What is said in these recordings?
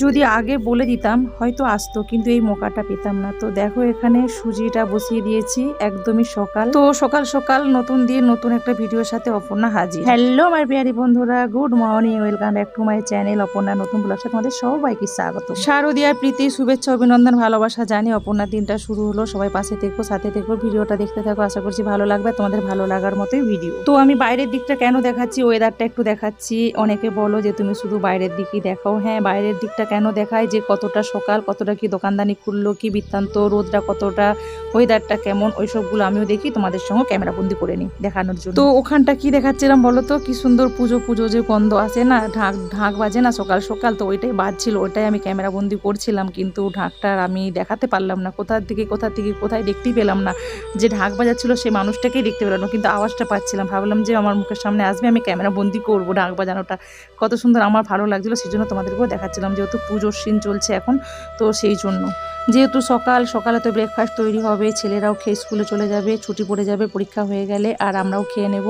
যদি আগে বলে দিতাম, হয়তো আসতো, কিন্তু এই মোকাটা পেতাম না। তো দেখো, এখানে সুজিটা বসিয়ে দিয়েছি, একদমই সকাল। তো সকাল সকাল নতুন দিয়ে নতুন একটা ভিডিওর সাথে অপর্ণা হাজির। হ্যালো আমার বিহারি বন্ধুরা good morning welcome back to my channel Aparna নতুন ব্লগ সাথে তোমাদের সবাইকে স্বাগত। শারদিয়া প্রীতি, শুভেচ্ছা, অভিনন্দন, ভালোবাসা জানি অপর্ণা দিনটা শুরু হলো। সবাই পাশে থেকো, সাথে থেকো, ভিডিওটা দেখতে থাকো, আশা করছি ভালো লাগবে, তোমাদের ভালো লাগার মতোই ভিডিও তো আমি বাইরের দিকটা কেন দেখাচ্ছি ওয়েদারটা একটু দেখাচ্ছি। অনেকে বলো যে, তুমি শুধু বাইরের দিকই দেখাও। হ্যাঁ বাইরের দিকটা কেন দেখায়? যে কতটা সকাল, কতটা কি দোকানদানি খুললো, কি বৃত্তান্ত, রোদটা কতটা ওয়েদারটা কেমন, ওই সবগুলো আমিও দেখি, তোমাদের সঙ্গে ক্যামেরা বন্দি করে নিই দেখানোর জন্য। তো ওখানটা কি দেখাচ্ছিলাম বলো তো কি সুন্দর পুজো পুজো যে গন্ধ আসে না, ঢাক ঢাক বাজে না সকাল সকাল, তো ওইটাই বাজছিল, ওইটাই আমি ক্যামেরা বন্দি করছিলাম, কিন্তু ঢাকটার আমি দেখাতে পারলাম না। কোথার দিকে কোথা থেকে, কোথায় দেখতেই পেলাম না। যে ঢাক বাজাচ্ছিল সেই মানুষটাকেই দেখতে পেলাম না, কিন্তু আওয়াজটা পাচ্ছিলাম। ভাবলাম যে আমার মুখের সামনে আসবে, আমি ক্যামেরা বন্দি করব ঢাক বাজানোটা। কত সুন্দর, আমার ভালো লাগছিল সেই জন্য তোমাদেরকেও দেখাচ্ছিলাম যেহেতু পুজোর সিন চলছে এখন তো সেই জন্য। যেহেতু সকাল, সকালে তো ব্রেকফাস্ট তৈরি হবে, ছেলেরাও খেয়ে স্কুলে চলে যাবে, ছুটি পড়ে যাবে, পরীক্ষা হয়ে গেলে আর আমরাও খেয়ে নেব।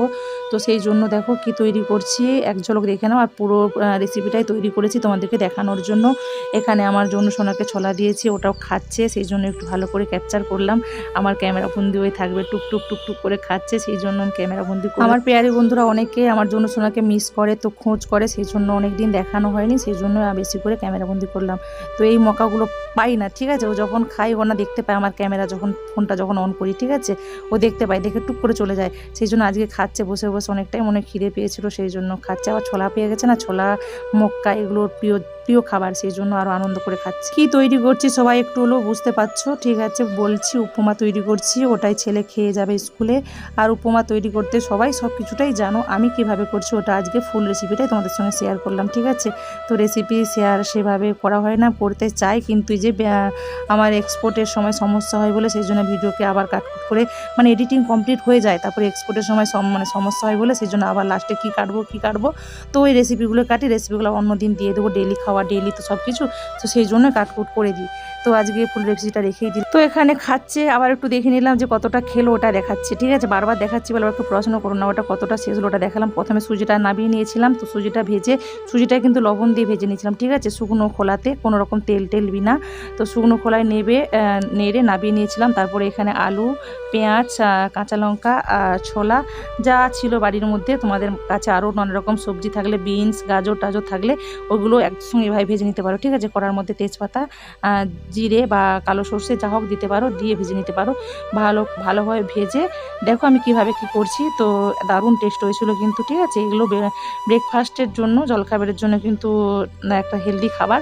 তো সেই জন্য দেখো কি তৈরি করছি, এক ঝলক দেখে নাও আর পুরো রেসিপিটাই তৈরি করেছি তোমাদেরকে দেখানোর জন্য। এখানে আমার জন্য সোনাকে ছলা দিয়েছি, ওটাও খাচ্ছে, সেই জন্য একটু ভালো করে ক্যাপচার করলাম। আমার ক্যামেরা বন্দি হয়ে থাকবে, টুক টুক টুক টুক করে খাচ্ছে, সেই জন্য আমি ক্যামেরা বন্দি আমার পেয়ারি বন্ধুরা অনেকে আমার জন্য সোনাকে মিস করে, তো খোঁজ করে, সেই জন্য অনেক দিন দেখানো হয়নি, সেই জন্য বেশি করে ক্যামেরা বন্দি করলাম। তো এই মকাগুলো পাই না, ঠিক আছে? ও যখন খাই ও না দেখতে পায় আমার ক্যামেরা যখন ফোনটা যখন অন করি, ঠিক আছে? ও দেখতে পায়, দেখে টুক করে চলে যায়। সেই জন্য আজকে খাচ্ছে, বসে বসে অনেকটাই মনে খিদে পেয়েছিল, সেই জন্য খাচ্ছে। আবার ছোলা পেয়ে গেছে না? ছোলা, মক্কা, এগুলোর প্রিয় প্রিয় খাবার, সেই জন্য আরও আনন্দ করে খাচ্ছি। কী তৈরি করছি সবাই একটু হলেও বুঝতে পারছ? ঠিক আছে, বলছি উপমা তৈরি করছি, ওটাই ছেলে খেয়ে যাবে স্কুলে। আর উপমা তৈরি করতে সবাই সব কিছুটাই জানো, আমি কীভাবে করছি ওটা আজকে ফুল রেসিপিটাই তোমাদের সঙ্গে শেয়ার করলাম, ঠিক আছে? তো রেসিপি শেয়ার সেভাবে করা হয় না, করতে চাই, কিন্তু যে আমার এক্সপোর্টের সময় সমস্যা হয় বলে সেই জন্য ভিডিওকে আবার কাটকুট করে মানে এডিটিং কমপ্লিট হয়ে যায়, তারপরে এক্সপোর্টের সময় সম মানে সমস্যা হয় বলে সেই জন্য আবার লাস্টে কী কাটবো কী কাটবো? তো ওই রেসিপিগুলো কাটি রেসিপিগুলো অন্য দিন দিয়ে দেবো ডেলি খাওয়া ডেলি তো সব কিছু তো সেই জন্য কাটকুট করে দিই। তো আজকে ফুল রেসিপিটা রেখেই দিই তো এখানে খাচ্ছে, আবার একটু দেখে নিলাম যে কতটা খেলো ওটা দেখাচ্ছে, ঠিক আছে? বারবার দেখাচ্ছি বলে একটু প্রশ্ন করো না, ওটা কতটা শেষ হলো ওটা দেখালাম। প্রথমে সুজিটা নামিয়ে নিয়েছিলাম, তো সুজিটা ভেজে সুজিটা কিন্তু লবণ দিয়ে ভেজে নিয়েছিলাম, ঠিক আছে? শুকনো খোলাতে, কোনো রকম তেল টেল বিনা। তো শুকনো খোলায় নেবে নেড়ে নামিয়ে নিয়েছিলাম। তারপরে এখানে আলু, পেঁয়াজ কাঁচা লঙ্কা ছোলা, যা ছিল বাড়ির মধ্যে, তোমাদের কাছে আরও নানা রকম সবজি থাকলে, বিনস, গাজর, টাজর থাকলে, ওগুলো একসঙ্গে এভাবে ভেজে নিতে পারো, ঠিক আছে? কড়ার মধ্যে তেজপাতা জিরে বা কালো সর্ষে যা হোক দিতে পারো, দিয়ে ভেজে নিতে পারো। ভালো ভালোভাবে ভেজে দেখো আমি কীভাবে কি করছি। তো দারুণ টেস্ট হয়েছিল কিন্তু, ঠিক আছে? এগুলো ব্রেকফাস্টের জন্য, জলখাবারের জন্য কিন্তু, একটা হেলদি খাবার।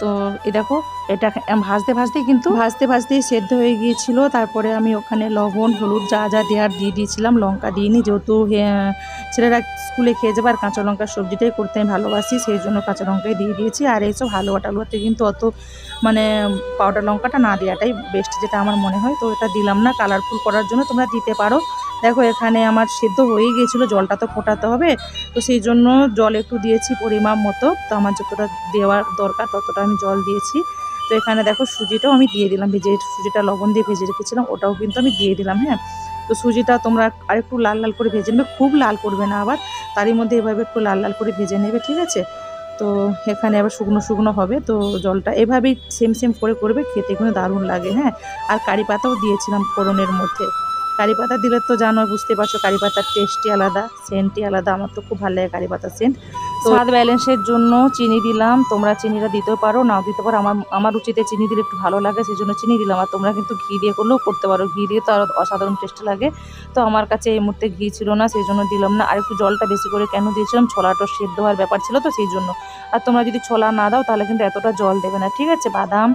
তো এ দেখো, এটা ভাজতে ভাজতে কিন্তু ভাজতে ভাজতেই সেদ্ধ হয়ে গিয়েছিল। তারপরে আমি ওখানে লবণ, হলুদ, যা যা দেওয়ার দিয়ে দিয়েছিলাম। লঙ্কা দিইনি, যেহেতু ছেলেরা স্কুলে খেয়ে যাবে আর কাঁচা লঙ্কার সবজিটাই করতে আমি ভালোবাসি, সেই জন্য কাঁচা লঙ্কাই দিয়ে দিয়েছি। আর এইসব হালুয়া টালুয়াতে কিন্তু অত মানে পাউডার লঙ্কাটা না দেওয়াটাই বেস্ট যেটা আমার মনে হয়। তো এটা দিলাম না কালারফুল করার জন্য তোমরা দিতে পারো। দেখো, এখানে আমার সেদ্ধ হয়ে গিয়েছিল জলটা তো ফোটাতে হবে। তো সেই জন্য জল একটু দিয়েছি পরিমাপ মতো। তো আমার যতটা দেওয়ার দরকার ততটা আমি জল দিয়েছি। তো এখানে দেখো, সুজিটাও আমি দিয়ে দিলাম। ভেজে সুজিটা লবণ দিয়ে ভেজে রেখেছিলাম, ওটাও কিন্তু আমি দিয়ে দিলাম হ্যাঁ। তো সুজিটা তোমরা আরেকটু লাল লাল করে ভেজে নেবে, খুব লাল করবে না আবার। তারই মধ্যে এভাবে একটু লাল লাল করে ভেজে নেবে, ঠিক আছে? তো এখানে আবার শুকনো শুকনো হবে, তো জলটা এভাবেই সেম সেম করে করবে, খেতে কিন্তু দারুণ লাগে হ্যাঁ। আর কারি পাতাও দিয়েছিলাম ফোড়নের মধ্যে। কারি পাতা দিলে তো জানো বুঝতে পারছ কারি পাতার টেস্টই আলাদা সেন্টই আলাদা। আমার তো খুব ভালো লাগে কারি পাতার সেন্ট স্বাদ ব্যালেন্সের জন্য চিনি দিলাম, তোমরা চিনিটা দিতেও পারো, নাও দিতে পারো। আমার আমার রুচিতে চিনি দিলে একটু ভালো লাগে সেই জন্য চিনি দিলাম। আর তোমরা কিন্তু ঘি দিয়ে করলেও করতে পারো। ঘি দিয়ে তো আরও অসাধারণ টেস্ট লাগে। তো আমার কাছে এই মুহূর্তে ঘি ছিল না সেই জন্য দিলাম না। আর একটু জলটা বেশি করে কেন দিয়েছিলাম? ছোলাটা সেদ্ধ হওয়ার ব্যাপার ছিল তো সেই জন্য আর তোমরা যদি ছোলা না দাও, তাহলে কিন্তু এতটা জল দেবে না। ঠিক আছে? বাদাম,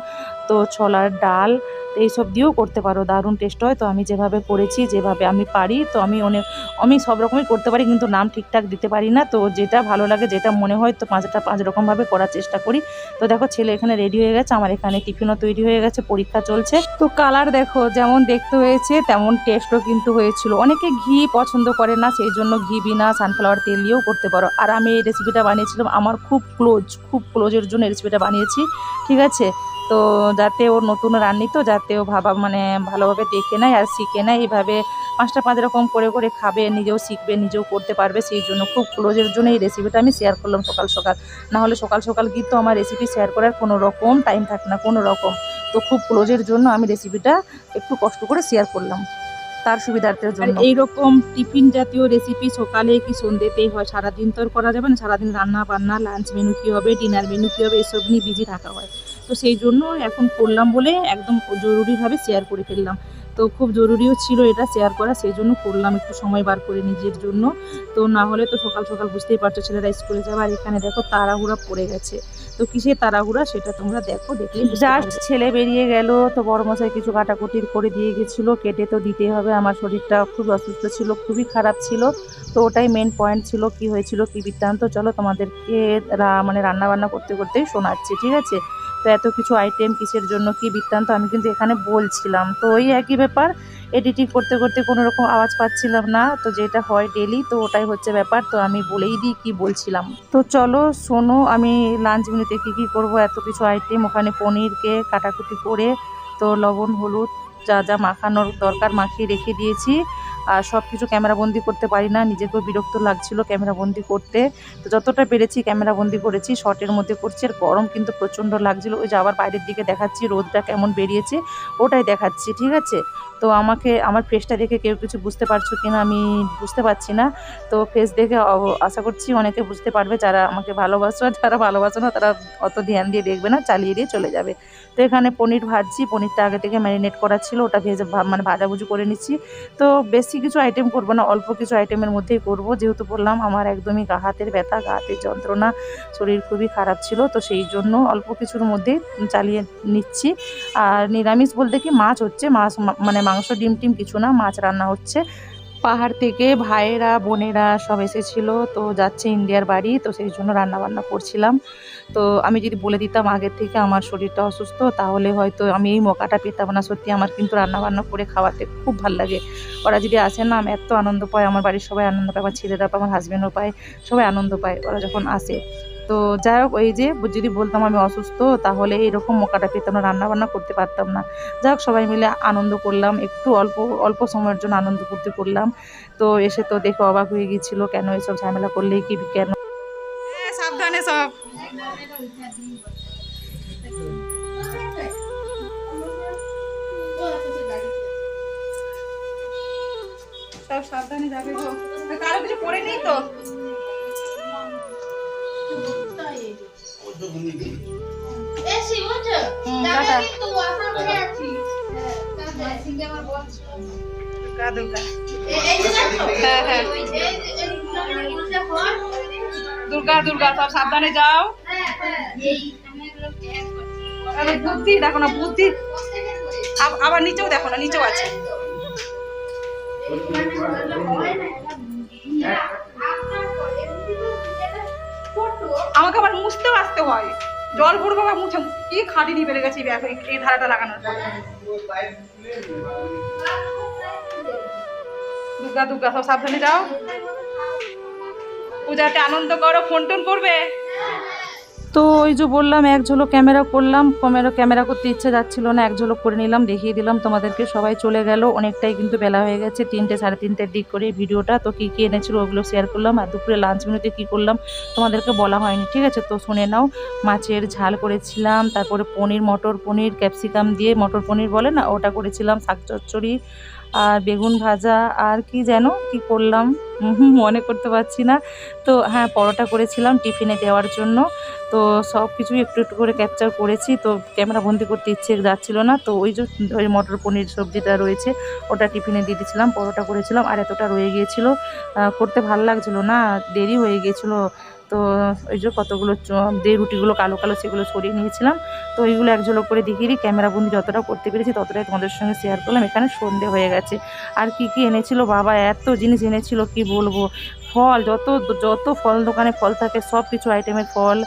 তো ছোলার ডাল তো এইসব দিয়েও করতে পারো। দারুণ টেস্ট হয়। তো আমি যেভাবে করেছি, যেভাবে আমি পারি, তো আমি অনেক আমি সব রকমই করতে পারি, কিন্তু নাম ঠিকঠাক দিতে পারি না। তো যেটা ভালো লাগে, যেটা মনে হয়, তো পাঁচটা, পাঁচ রকমভাবে করার চেষ্টা করি। তো দেখো, ছেলে এখানে রেডি হয়ে গেছে, আমার এখানে টিফিনও তৈরি হয়ে গেছে, পরীক্ষা চলছে। তো কালার দেখো, যেমন দেখতে হয়েছে, তেমন টেস্টও কিন্তু হয়েছিল। অনেকে ঘি পছন্দ করে না, সেই জন্য ঘি বিনা সানফ্লাওয়ার তেল দিয়েও করতে পারো। আর আমি এই রেসিপিটা বানিয়েছিলাম, আমার খুব ক্লোজ খুব ক্লোজের জন্য রেসিপিটা বানিয়েছি, ঠিক আছে? তো যাতে ও নতুন রান্নি তো যাতে ও ভাবা মানে ভালোভাবে দেখে নেয় আর শিখে নেয়। এইভাবে পাঁচটা পাঁচ রকম করে করে খাবে নিজেও শিখবে নিজেও করতে পারবে। সেই জন্য খুব ক্লোজের জন্য এই রেসিপিটা আমি শেয়ার করলাম সকাল সকাল। না হলে সকাল সকাল কিন্তু আমার রেসিপি শেয়ার করার কোনো রকম টাইম থাকে না কোনো রকম। তো খুব ক্লোজের জন্য আমি রেসিপিটা একটু কষ্ট করে শেয়ার করলাম তার সুবিধার্থের জন্য। এইরকম টিফিন জাতীয় রেসিপি সকালে কি সন্ধ্যেতেই হয়? সারাদিন তো করা যাবে না সারাদিন রান্না বান্না লাঞ্চ মেনু কী হবে ডিনার মেনু কী হবে এসব নিয়ে বিজি থাকা হয়। তো সেই জন্য এখন করলাম বলে একদম জরুরিভাবে শেয়ার করে ফেললাম। তো খুব জরুরিও ছিল এটা শেয়ার করা সেই জন্য করলাম একটু সময় বার করে নিজের জন্য। তো না হলে তো সকাল সকাল বুঝতেই পারছ ছেলেরা স্কুলে যাবে আর এখানে দেখো তাড়াহুড়া পড়ে গেছে। তো কিসের তাড়াহুড়া সেটা তোমরা দেখো দেখলে জাস্ট ছেলে বেরিয়ে গেল তো বড় মশাই কিছু কাটাকুটির করে দিয়ে গেছিল কেটে তো দিতেই হবে। আমার শরীরটা খুব অসুস্থ ছিল খুবই খারাপ ছিল। তো ওটাই মেন পয়েন্ট ছিল কি হয়েছিল কি বৃত্তান্ত। চলো তোমাদেরকে মানে রান্না বান্না করতে করতেই শোনাচ্ছে ঠিক আছে? তো এত কিছু আইটেম কিসের জন্য, কি বৃত্তান্ত, আমি কিন্তু এখানে বলছিলাম। তো ওই একই ব্যাপার এডিটিং করতে করতে কোনো রকম আওয়াজ পাচ্ছিলাম না। তো যেটা হয় ডেলি তো ওটাই হচ্ছে ব্যাপার। তো আমি বলেই দিই কি বলছিলাম। তো চলো, শোনো, আমি লাঞ্চ মেনুতে কী কী করব, এত কিছু আইটেম ওখানে পনিরকে কাটাকুটি করে, তো লবণ, হলুদ, যা যা মাখানোর দরকার মাখিয়ে রেখে দিয়েছি। আর সব কিছু ক্যামেরাবন্দি করতে পারি না। নিজেকেও বিরক্ত লাগছিল ক্যামেরাবন্দি করতে। তো যতটা পেরেছি ক্যামেরাবন্দি করেছি শর্টের মধ্যে করছি। আর গরম কিন্তু প্রচণ্ড লাগছিল। ওই যে আবার বাইরের দিকে দেখাচ্ছি, রোদটা কেমন বেরিয়েছে, ওটাই দেখাচ্ছি, ঠিক আছে? তো আমাকে, আমার ফেসটা দেখে কেউ কিছু বুঝতে পারছ কিনা আমি বুঝতে পারছি না। তো ফেস দেখে আশা করছি অনেকে বুঝতে পারবে। যারা আমাকে ভালোবাসো যারা ভালোবাসো না, তারা অত ধ্যান দিয়ে দেখবে না, চালিয়ে দিয়ে চলে যাবে। তো এখানে পনির ভাজছি। পনিরটা আগে থেকে ম্যারিনেট করা ছিল। ওটা ভেজে মানে ভাজাভুজি করে নিচ্ছি। তো বেশি কিছু আইটেম করব না, অল্প কিছু আইটেমের মধ্যেই করব। যেহেতু বললাম, আমার একদমই গা হাতের ব্যথা, গা হাতের যন্ত্রণা, শরীর খুবই খারাপ ছিল, তো সেই জন্য অল্প কিছুর মধ্যে চালিয়ে নিচ্ছি। আর নিরামিষ বলতে কি, মাছ হচ্ছে, মাছ মানে মাংস, ডিম, টিম কিছু না, মাছ রান্না হচ্ছে। পাহাড় থেকে ভাইয়েরা, বোনেরা সব এসেছিল। তো যাচ্ছে ইন্ডিয়ার বাড়ি, তো সেই জন্য রান্নাবান্না করছিলাম। তো আমি যদি বলে দিতাম আগের থেকে আমার শরীরটা অসুস্থ, তাহলে হয়তো আমি এই মকাটা পেতাম না। সত্যি আমার কিন্তু রান্নাবান্না করে খাওয়াতে খুব ভালো লাগে। ওরা যদি আসে না, আমি এত আনন্দ পাই, আমার বাড়ির সবাই আনন্দ পায়, আমার ছেলেরা পায়, আমার হাজব্যান্ডও পায়, সবাই আনন্দ পায়। ওরা যখন আসে তো যাই হোক ওই যে যদি বলতাম আমি অসুস্থ, তাহলে এরকম মোকাটা পেতাম না রান্না বান্না করতে পারতাম না। যাই হোক, সবাই মিলে আনন্দ করলাম, একটু অল্প অল্প সময়ের জন্য আনন্দ করতে করলাম। তো এসে তো দেখে অবাক হয়ে গিয়েছিল, কেন এসব ঝামেলা করলেই কি কেন? সাবধানে সব। সব সাবধানে যাবে গো। কারও কিছু পড়ে নেই তো? দুর্গা দুর্গা হ্যাঁ, হ্যাঁ। দুর্গা দুর্গা সব সাবধানে যাও বুদ্ধি দেখো না বুদ্ধি আব- আবার নিচেও দেখো না নিচেও আছে আমাকে আবার মুছতেও আসতে হয়। জল ভরবো আবার মুছে কি খাটিনি বেড়ে গেছে এই ধারাটা লাগানোর পর। দুর্গা দুর্গা, সব সাবধানে যাও। পূজাতে আনন্দ করো ফোন টোন করবে? তো ওই যে বললাম, এক ঝলক ক্যামেরা করলাম। ক্যামেরা ক্যামেরা করতে ইচ্ছে যাচ্ছিল না, এক ঝলক করে নিলাম, দেখিয়ে দিলাম তোমাদেরকে, সবাই চলে গেল। অনেকটাই কিন্তু বেলা হয়ে গেছে, তিনটে, সাড়ে তিনটের দিক করে ভিডিওটা। তো কী কী এনেছিল ওগুলো শেয়ার করলাম, আর দুপুরে লাঞ্চ মেনুতে কী করলাম, তোমাদেরকে বলা হয়নি, ঠিক আছে? তো শুনে নাও, মাছের ঝাল করেছিলাম, তারপরে পনির, মটর পনির, ক্যাপসিকাম দিয়ে মটর পনির বলে না, ওটা করেছিলাম, শাক চচ্চড়ি আর বেগুন ভাজা আর কি যেন, কি করলাম? মনে করতে পারছি না। তো হ্যাঁ পরোটা করেছিলাম টিফিনে দেওয়ার জন্য। তো সব কিছুই একটু একটু করে ক্যাপচার করেছি। তো ক্যামেরা বন্দি করতে ইচ্ছে যাচ্ছিল না। তো ওই যে, ওই মটর পনির সবজিটা রয়েছে, ওটা টিফিনে দিয়ে দিয়েছিলাম, পরোটা করেছিলাম। আর এতটা রয়ে গিয়েছিল করতে ভালো লাগছিল না, দেরি হয়ে গিয়েছিল। তো ওই যে কতগুলো যে রুটিগুলো কালো কালো সেগুলো সরিয়ে নিয়েছিলাম। তো ওইগুলো এক ঝোলো করে দেখিয়ে দিই, ক্যামেরা বন্দি যতটা করতে পেরেছি ততটাই তোমাদের সঙ্গে শেয়ার করলাম। এখানে সন্ধে হয়ে গেছে। আর কি কি এনেছিল বাবা? এত জিনিস এনেছিল, কি বলব? ফল, যত যত ফল দোকানে ফল থাকে সব কিছু আইটেমের ফল,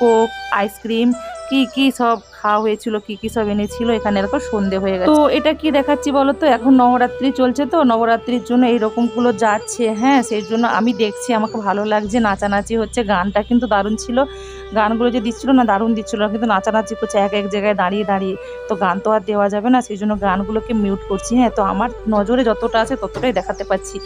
কোক আইসক্রিম কি কি সব খাওয়া হয়েছিল, কি কি সব এনেছিল, এখানে এরকম সন্ধে হয়ে গেছে। তো এটা কি দেখাচ্ছি বলো তো এখন নবরাত্রি চলছে তো, নবরাত্রির জন্য এইরকমগুলো যাচ্ছে হ্যাঁ সেই জন্য আমি দেখছি, আমাকে ভালো লাগছে, নাচানাচি হচ্ছে, গানটা কিন্তু দারুণ ছিল। গানগুলো যে দিচ্ছিল না, দারুণ দিচ্ছিল না কিন্তু নাচানাচি করছে, এক এক জায়গায় দাঁড়িয়ে দাঁড়িয়ে। তো গান তো আর দেওয়া যাবে না, সেই জন্য গানগুলোকে মিউট করছি হ্যাঁ তো আমার নজরে যতটা আছে ততটাই দেখাতে পাচ্ছি।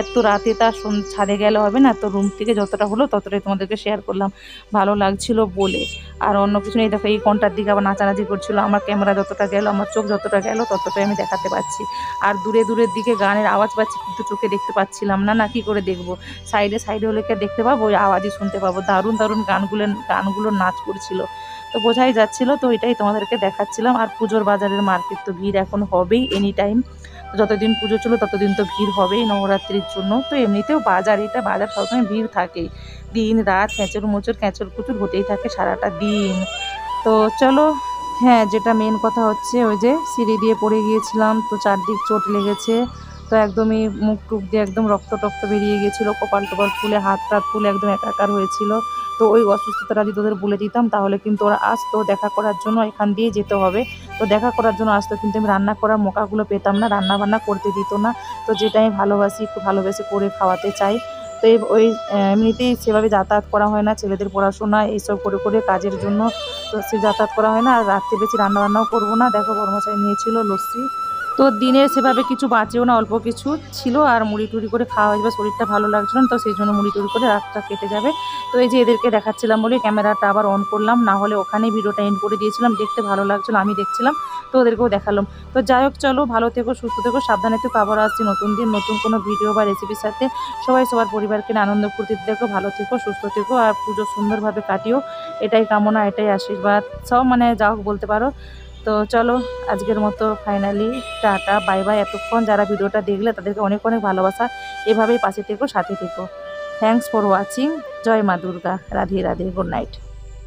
এত রাতে তার ছাদে গেলে হবে না, তো রুম থেকে যতটা হলো ততটাই তোমাদেরকে শেয়ার করলাম, ভালো লাগছিল বলে। আর অন্য কিছু নেই, দেখো এই কোনটার দিকে আবার নাচানাচি করছিল, আমার ক্যামেরা যতটা গেল, আমার চোখ যতটা গেল, ততটাই আমি দেখাতে পাচ্ছি। আর দূরে দূরের দিকে গানের আওয়াজ পাচ্ছি, কিন্তু চোখে দেখতে পাচ্ছিলাম না না কি করে দেখব? সাইডে সাইডে হলে কি দেখতে পাবো? ওই আওয়াজই শুনতে পাবো। দারুণ দারুণ গানগুলো গানগুলো নাচ করছিল। তো বোঝাই যাচ্ছিল, তো এটাই তোমাদেরকে দেখাচ্ছিলাম। আর পুজোর বাজারের মার্কেট তো ভিড় এখন হবেই এনি টাইম যতদিন পুজো চলো, ততদিন তো ভিড় হবেই নবরাত্রির জন্য। তো এমনিতেও বাজার এটা, বাজার সবসময় ভিড় থাকেই। দিন রাত ক্যাঁচর মোচর ক্যাঁচর কুচুর হতেই থাকে সারাটা দিন। তো চলো হ্যাঁ যেটা মেন কথা হচ্ছে, ওই যে সিঁড়ি দিয়ে পড়ে গিয়েছিলাম, তো চারদিক চোট লেগেছে, তো একদমই মুখ টুক দিয়ে একদম রক্ত টক্ত বেরিয়ে গিয়েছিল, কপাল টপাল ফুলে, হাত টাত ফুলে একদম একাকার হয়েছিল, তো ওই অসুস্থতাটা যদি ওদের বলে দিতাম, তাহলে কিন্তু ওরা আসতো দেখা করার জন্য, এখান দিয়ে যেতে হবে, তো দেখা করার জন্য আসতো, কিন্তু আমি রান্না করার মোকাগুলো পেতাম না রান্না বান্না করতে দিত না, তো যেটা আমি ভালোবাসি একটু ভালোবেসে করে খাওয়াতে চাই তো ওই এমনিতেই সেভাবে যাতায়াত করা হয় না, ছেলেদের পড়াশোনা এইসব করে করে কাজের জন্য তো সে যাতায়াত করা হয় না, আর রাত্রে বেশি রান্নাবান্নাও করব না। দেখো কর্মচারী নিয়েছিল লস্যি। তো দিনে সেভাবে কিছু বাঁচেও না, অল্প কিছু ছিল, আর মুড়ি টুড়ি করে খাওয়া হয়ে যাবে শরীরটা ভালো লাগছিল না, তো সেই জন্য মুড়ি টুড়ি করে রাতটা কেটে যাবে। তো এই যে এদেরকে দেখাচ্ছিলাম বলে ক্যামেরাটা আবার অন করলাম, না হলে ওখানেই ভিডিওটা এন্ড করে দিয়েছিলাম, দেখতে ভালো লাগছিল, আমি দেখছিলাম। তো ওদেরকেও দেখালাম। তো যাই হোক, চলো ভালো থেকো, সুস্থ থেকো, সাবধানে থেকো আবার আসছি নতুন দিন, নতুন কোনো ভিডিও বা রেসিপির সাথে। সবাই সবার পরিবারকে আনন্দ ফুর্তিতে দেখো ভালো থেকো, সুস্থ থেকো আর পুজো সুন্দরভাবে কাটিও। এটাই কামনা, এটাই আশীর্বাদ। সব মানে যা হোক বলতে পারো। তো চলো, আজকের মতো ফাইনালি টাটা বাই বাই এতক্ষণ যারা ভিডিওটা দেখলে তাদেরকে অনেক অনেক ভালোবাসা। এভাবেই পাশে থেকো, সাথে থেকো। থ্যাংকস ফর ওয়াচিং জয় মা দুর্গা। রাধে রাধে। Good night